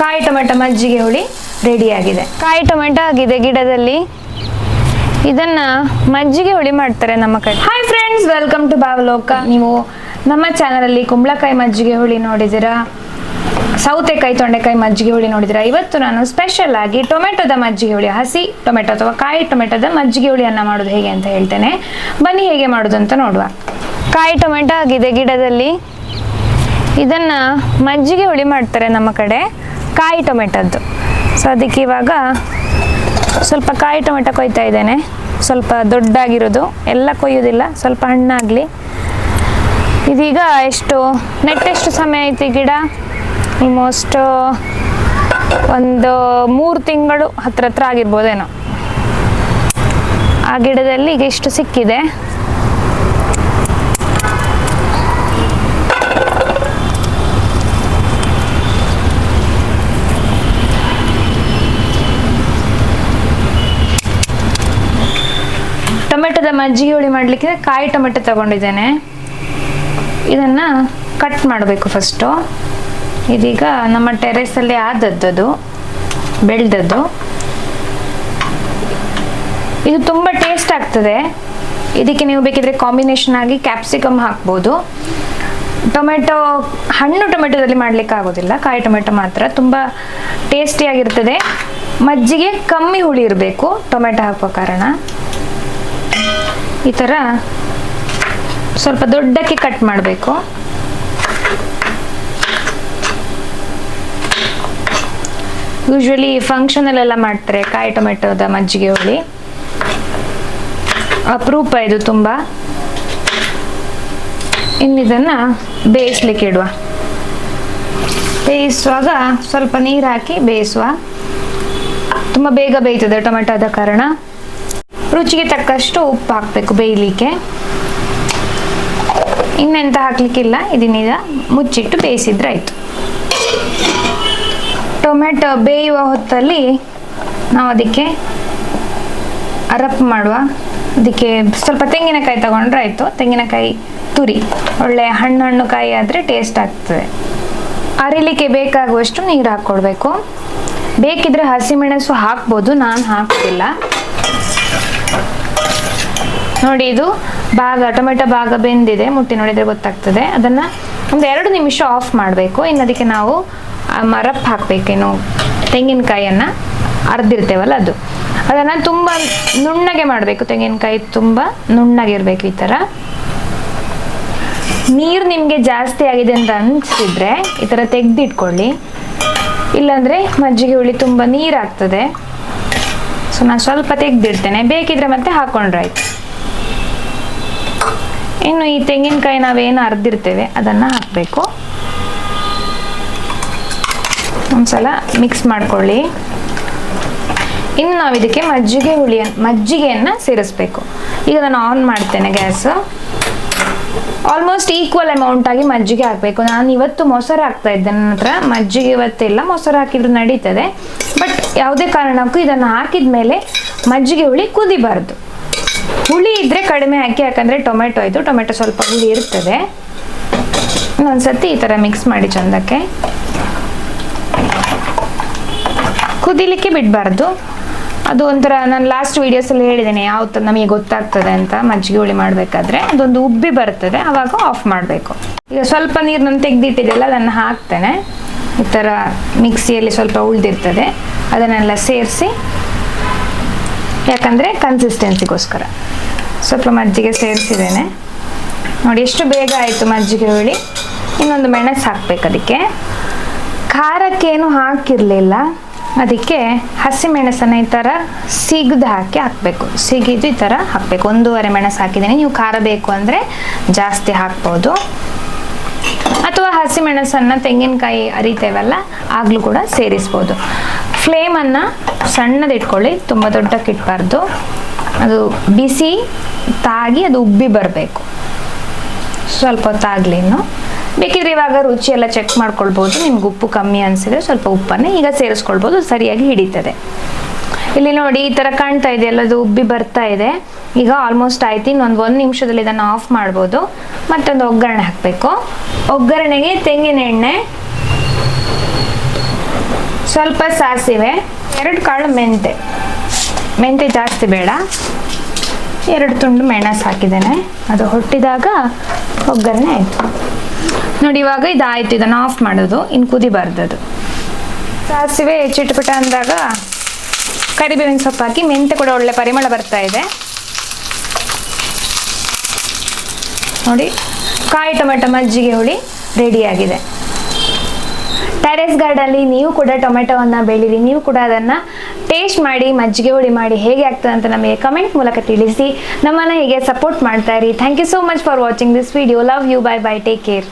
ಕಾಯಿ ಟೊಮೆಟೊ ಮಜ್ಜಿಗೆ ಹುಳಿ ರೆಡಿಯಾಗಿದೆ ಕಾಯಿ ಟೊಮೆಟೊ ಆಗಿದೆ ಗಿಡದಲ್ಲಿ. ಇದನ್ನ ಮಜ್ಜಿಗೆ ಹುಳಿ ಮಾಡ್ತಾರೆ ನಮ್ಮ ಕಡೆ. Hi friends welcome to Bavaloka ನೀವು ನಮ್ಮ ಚಾನಲಲ್ಲಿ ಕುಂಬಳಕಾಯಿ ಮಜ್ಜಿಗೆ ಹುಳಿ ನೋಡಿದಿರಾ ಸೌತೆಕಾಯಿ ತೊಂಡೆಕಾಯಿ ಮಜ್ಜಿಗೆ ಹುಳಿ ನೋಡಿದಿರಾ ಇವತ್ತು ನಾನು ಸ್ಪೆಷಲ್ ಆಗಿ ಟೊಮೆಟೊದ ಮಜ್ಜಿಗೆ ಹುಳಿ, ಹಸಿ ಟೊಮೆಟೊ ಅಥವಾ ಕಾಯಿ ಟೊಮೆಟೊದ ಮಜ್ಜಿಗೆ ಹುಳಿಯನ್ನ ಮಾಡೋದು ಹೇಗೆ ಅಂತ ಹೇಳ್ತೇನೆ. ಬನ್ನಿ ಹೇಗೆ ಮಾಡೋದು ಅಂತ ನೋಡುವ. ಕಾಯಿ ಟೊಮೆಟೊ ಆಗಿದೆ ಗಿಡದಲ್ಲಿ. ಇದನ್ನ ಮಜ್ಜಿಗೆ ಹುಳಿ ಮಾಡ್ತಾರೆ ನಮ್ಮ ಕಡೆ. ಕಾಯಿ ಟೊಮೆಟೊದ್ದು ಸೊ ಅದಕ್ಕೆ ಇವಾಗ ಸ್ವಲ್ಪ ಕಾಯಿ ಟೊಮೆಟೊ ಕೊಯ್ತಾ ಇದ್ದೇನೆ. ಸ್ವಲ್ಪ ದೊಡ್ಡಾಗಿರೋದು. ಎಲ್ಲ ಕೊಯ್ಯೋದಿಲ್ಲ. ಸ್ವಲ್ಪ ಹಣ್ಣಾಗಲಿ. ಇದೀಗ ಎಷ್ಟು ನೆಟ್ಟೆಷ್ಟು ಸಮಯ ಐತಿ ಗಿಡ? ಆಲ್ಮೋಸ್ಟ್ ಒಂದು ಮೂರು ತಿಂಗಳು ಹತ್ರ ಹತ್ರ ಆಗಿರ್ಬೋದೇನೋ. ಆ ಗಿಡದಲ್ಲಿ ಈಗ ಇಷ್ಟು ಸಿಕ್ಕಿದೆ? ಟೊಮೆಟೊದ ಮಜ್ಜಿಗೆ ಹುಳಿ ಮಾಡಲಿಕ್ಕೆ ಕಾಯಿ ಟೊಮೆಟೊ ತಗೊಂಡಿದ್ದೇನೆ. ಇದನ್ನು ಕಟ್ ಮಾಡಬೇಕು ಫಸ್ಟು ಇದೀಗ ನಮ್ಮ ಟೆರೆಸಲ್ಲಿ ಆದದ್ದು ಬೆಳೆದದ್ದು. ಇದು ತುಂಬ ಟೇಸ್ಟ್ ಆಗ್ತದೆ. ಇದಕ್ಕೆ ನೀವು ಬೇಕಿದ್ರೆ ಕಾಂಬಿನೇಷನ್ ಆಗಿ ಕ್ಯಾಪ್ಸಿಕಮ್ ಹಾಕ್ಬೋದು. ಟೊಮೆಟೊ, ಹಣ್ಣು ಟೊಮೆಟೊದಲ್ಲಿ ಮಾಡಲಿಕ್ಕೆ ಆಗೋದಿಲ್ಲ. ಕಾಯಿ ಟೊಮೆಟೊ ಮಾತ್ರ. ತುಂಬ ಟೇಸ್ಟಿಯಾಗಿರ್ತದೆ ಮಜ್ಜಿಗೆ ಕಮ್ಮಿ ಹುಳಿ ಇರಬೇಕು ಟೊಮೆಟೊ ಹಾಕುವ ಕಾರಣ. ಈ ಥರ ಸ್ವಲ್ಪ ದೊಡ್ಡಕ್ಕೆ ಕಟ್ ಮಾಡಬೇಕು. ಯೂಶ್ವಲಿ ಫಂಕ್ಷನಲ್ಲೆಲ್ಲ ಮಾಡ್ತಾರೆ, ಕಾಯಿ ಟೊಮೆಟೊದ ಮಜ್ಜಿಗೆ ಹುಳಿ. ಅಪರೂಪ ಇದು ತುಂಬ. ಇನ್ನಿದನ್ನು ಬೇಯಿಸ್ಲಿಕ್ಕೆ ಇಡುವ. ಬೇಯಿಸುವಾಗ ಸ್ವಲ್ಪ ನೀರು ಹಾಕಿ ಬೇಯಿಸುವ. ತುಂಬ ಬೇಗ ಬೇಯ್ತದೆ ಟೊಮೆಟೊದ ಕಾರಣ. ರುಚಿಗೆ ತಕ್ಕಷ್ಟು ಉಪ್ಪು ಹಾಕಬೇಕು ಬೇಯಲಿಕ್ಕೆ. ಇನ್ನೆಂತ ಹಾಕ್ಲಿಕ್ಕಿಲ್ಲ, ಇದನ್ನೀಗ ಮುಚ್ಚಿಟ್ಟು ಬೇಯಿಸಿದ್ರೆ ಆಯಿತು. ಟೊಮೆಟೊ ಬೇಯುವ ಹೊತ್ತಲ್ಲಿ ನಾವು ಅದಕ್ಕೆ ಅರಪ್ ಮಾಡುವ, ಅದಕ್ಕೆ ಸ್ವಲ್ಪ ತೆಂಗಿನಕಾಯಿ ತಗೊಂಡ್ರೆ ಆಯಿತು. ತೆಂಗಿನಕಾಯಿ ತುರಿ, ಒಳ್ಳೆ ಹಣ್ಣು ಹಣ್ಣು ಕಾಯಿ ಆದರೆ ಟೇಸ್ಟ್ ಆಗ್ತದೆ. ಅರಿಲಿಕ್ಕೆ ಬೇಕಾಗುವಷ್ಟು ನೀರು ಹಾಕ್ಕೊಡ್ಬೇಕು. ಬೇಕಿದ್ರೆ ಹಸಿಮೆಣಸು ಹಾಕ್ಬೋದು, ನಾನು ಹಾಕ್ತಿಲ್ಲ. ನೋಡಿ, ಇದು ಭಾಗ, ಟೊಮೆಟೊ ಭಾಗ ಬೆಂದಿದೆ. ಮುಟ್ಟಿ ನೋಡಿದ್ರೆ ಗೊತ್ತಾಗ್ತದೆ. ಅದನ್ನ ಒಂದು ಎರಡು ನಿಮಿಷ ಆಫ್ ಮಾಡಬೇಕು. ಇನ್ನು ಅದಕ್ಕೆ ನಾವು ಮರಪ್ ಹಾಕ್ಬೇಕೇನು ತೆಂಗಿನಕಾಯಿಯನ್ನ ಅರ್ದಿರ್ತೇವಲ್ಲ ಅದು. ಅದನ್ನ ತುಂಬ ನುಣ್ಣಗೆ ಮಾಡಬೇಕು. ತೆಂಗಿನಕಾಯಿ ತುಂಬ ನುಣ್ಣಗಿರ್ಬೇಕು ಈ ಥರ ನೀರು ನಿಮಗೆ ಜಾಸ್ತಿ ಆಗಿದೆ ಅಂತ ಅನಿಸಿದ್ರೆ ಈ ಥರ ತೆಗೆದಿಟ್ಕೊಳ್ಳಿ. ಇಲ್ಲಾಂದ್ರೆ ಮಜ್ಜಿಗೆ ಹುಳಿ ತುಂಬ ನೀರಾಗ್ತದೆ ಸೊ, ನಾನು ಸ್ವಲ್ಪ ತೆಗೆದಿಡ್ತೇನೆ. ಬೇಕಿದ್ರೆ ಮತ್ತೆ ಹಾಕೊಂಡ್ರೆ ಆಯ್ತು. ಇನ್ನು ಈ ತೆಂಗಿನಕಾಯಿ ನಾವೇನು ಅರ್ದಿರ್ತೇವೆ, ಅದನ್ನು ಹಾಕಬೇಕು. ಒಂದ್ಸಲ ಮಿಕ್ಸ್ ಮಾಡ್ಕೊಳ್ಳಿ. ಇನ್ನು ನಾವು ಇದಕ್ಕೆ ಮಜ್ಜಿಗೆ ಹುಳಿಯ ಮಜ್ಜಿಗೆಯನ್ನು ಸೇರಿಸ್ಬೇಕು. ಈಗ ನಾನು ಆನ್ ಮಾಡ್ತೇನೆ ಗ್ಯಾಸ್. ಆಲ್ಮೋಸ್ಟ್ ಈಕ್ವಲ್ ಅಮೌಂಟ್ ಆಗಿ ಮಜ್ಜಿಗೆ ಹಾಕಬೇಕು. ನಾನು ಇವತ್ತು ಮೊಸರು ಹಾಕ್ತಾ ಇದ್ದೆ, ನನ್ನ ಹತ್ರ ಮಜ್ಜಿಗೆ ಇವತ್ತಿಲ್ಲ ಮೊಸರು ಹಾಕಿದ್ರು ನಡೀತದೆ. ಬಟ್ ಯಾವುದೇ ಕಾರಣಕ್ಕೂ ಇದನ್ನು ಹಾಕಿದ ಮೇಲೆ ಮಜ್ಜಿಗೆ ಹುಳಿ ಕುದಿಬಾರ್ದು. ಹುಳಿ ಇದ್ರೆ ಕಡಿಮೆ ಹಾಕಿ, ಯಾಕಂದ್ರೆ ಟೊಮೆಟೊ ಇದು, ಟೊಮೆಟೊ ಸ್ವಲ್ಪ ಹುಳಿ ಇರ್ತದೆ. ಇನ್ನೊಂದ್ಸತಿ ಈ ಥರ ಮಿಕ್ಸ್ ಮಾಡಿ ಚಂದಕ್ಕೆ. ಕುದಿಲಿಕ್ಕೆ ಬಿಡಬಾರ್ದು. ಅದು ಒಂಥರ ನಾನು ಲಾಸ್ಟ್ ವೀಡಿಯೋಸಲ್ಲಿ ಹೇಳಿದ್ದೇನೆ, ಯಾವ ನಮಗೆ ಗೊತ್ತಾಗ್ತದೆ ಅಂತ ಮಜ್ಜಿಗೆ ಹುಳಿ ಮಾಡಬೇಕಾದ್ರೆ. ಅದೊಂದು ಉಬ್ಬಿ ಬರ್ತದೆ ಆವಾಗ ಆಫ್ ಮಾಡಬೇಕು. ಈಗ ಸ್ವಲ್ಪ ನೀರು ನಾನು ತೆಗೆದಿಟ್ಟಿದ್ದೆಲ್ಲ ಅದನ್ನು ಹಾಕ್ತೇನೆ. ಈ ಥರ ಮಿಕ್ಸಿಯಲ್ಲಿ ಸ್ವಲ್ಪ ಉಳಿದಿರ್ತದೆ. ಅದನ್ನೆಲ್ಲ ಸೇರಿಸಿ ಯಾಕಂದರೆ ಕನ್ಸಿಸ್ಟೆನ್ಸಿಗೋಸ್ಕರ ಸ್ವಲ್ಪ ಮಜ್ಜಿಗೆ ಸೇರಿಸಿದ್ದೇನೆ. ನೋಡಿ, ಎಷ್ಟು ಬೇಗ ಆಯಿತು ಮಜ್ಜಿಗೆ ಹುಳಿ? ಇನ್ನೊಂದು ಮೆಣಸು ಹಾಕ್ಬೇಕು ಅದಕ್ಕೆ. ಖಾರಕ್ಕೇನು ಹಾಕಿರಲಿಲ್ಲ. ಅದಕ್ಕೆ ಹಸಿಮೆಣಸನ್ನು ಈ ಥರ ಸಿಗದು ಹಾಕಿ ಹಾಕಬೇಕು. ಸಿಗಿದು ಈ ಥರ ಹಾಕಬೇಕು. ಒಂದೂವರೆ ಮೆಣಸು ಹಾಕಿದ್ದೀನಿ. ನೀವು ಖಾರ ಬೇಕು ಅಂದರೆ ಜಾಸ್ತಿ ಹಾಕ್ಬೋದು. ಅಥವಾ ಹಸಿಮೆಣಸನ್ನು ತೆಂಗಿನಕಾಯಿ ಅರಿತೇವಲ್ಲ, ಆಗಲೂ ಕೂಡ ಸೇರಿಸ್ಬೋದು. ಫ್ಲೇಮನ್ನು ಸಣ್ಣದಿಟ್ಕೊಳ್ಳಿ, ತುಂಬ ದೊಡ್ಡಕ್ಕೆ ಇಟ್ಬಾರ್ದು ಅದು ಬಿಸಿ ತಾಗಿ ಅದು ಉಬ್ಬಿ ಬರಬೇಕು. ಸ್ವಲ್ಪ ಹೊತ್ತಾಗಲಿ ಇನ್ನು. ಬೇಕಿದ್ರೆ ಇವಾಗ ರುಚಿ ಎಲ್ಲ ಚೆಕ್ ಮಾಡ್ಕೊಳ್ಬೋದು. ನಿಮ್ಗೆ ಉಪ್ಪು ಕಮ್ಮಿ ಅನಿಸಿದ್ರೆ ಸ್ವಲ್ಪ ಉಪ್ಪನ್ನು ಈಗ ಸೇರಿಸ್ಕೊಳ್ಬೋದು, ಸರಿಯಾಗಿ ಹಿಡಿತದೆ. ಇಲ್ಲಿ ನೋಡಿ, ಈ ಥರ ಕಾಣ್ತಾ ಇದೆ. ಎಲ್ಲದು ಉಬ್ಬಿ ಬರ್ತಾ ಇದೆ. ಈಗ ಆಲ್ಮೋಸ್ಟ್ ಆಯ್ತು. ಇನ್ನೊಂದು ಒಂದು ನಿಮಿಷದಲ್ಲಿ ಇದನ್ನು ಆಫ್ ಮಾಡ್ಬೋದು. ಮತ್ತೊಂದು ಒಗ್ಗರಣೆ ಹಾಕಬೇಕು. ಒಗ್ಗರಣೆಗೆ ತೆಂಗಿನ ಎಣ್ಣೆ ಸ್ವಲ್ಪ ಸಾಸಿವೆ, ಎರಡು ಕಾಳು ಮೆಂತೆ. ಮೆಂತೆ ಜಾಸ್ತಿ ಬೇಡ. ಎರಡು ತುಂಡು ಮೆಣಸು ಹಾಕಿದ್ದೇನೆ. ಅದು ಹೊಟ್ಟಿದಾಗ ಒಗ್ಗರಣೆ ಆಯಿತು. ನೋಡಿ, ಇವಾಗ ಇದಾಯಿತು. ಇದನ್ನು ಆಫ್ ಮಾಡೋದು. ಇನ್ನು ಕುದಿಬಾರ್ದು ಸಾಸಿವೆ ಹೆಚ್ಚಿಟ್ಬಿಟ್ಟ ಅಂದಾಗ ಕರಿಬೇವಿನ ಸೊಪ್ಪು ಹಾಕಿ ಮೆಂತೆ ಕೂಡ ಒಳ್ಳೆ ಪರಿಮಳ ಬರ್ತಾ ಇದೆ. ನೋಡಿ, ಕಾಯಿ ಟೊಮೆಟೊ ಮಜ್ಜಿಗೆ ಹುಳಿ ರೆಡಿಯಾಗಿದೆ ಟೆರೆಸ್ ಗಾರ್ಡಲ್ಲಿ ನೀವು ಕೂಡ ಟೊಮೆಟೊವನ್ನು ಬೆಳೀರಿ. ನೀವು ಕೂಡ ಅದನ್ನು ಟೇಸ್ಟ್ ಮಾಡಿ, ಮಜ್ಜಿಗೆ ಹುಳಿ ಮಾಡಿ ಹೇಗೆ ಆಗ್ತದೆ ಅಂತ ನಮಗೆ ಕಮೆಂಟ್ ಮೂಲಕ ತಿಳಿಸಿ. ನಮ್ಮನ್ನು ಹೀಗೆ ಸಪೋರ್ಟ್ ಮಾಡ್ತಾ ಇರಿ. Thank you so much for watching this video love you bye bye take care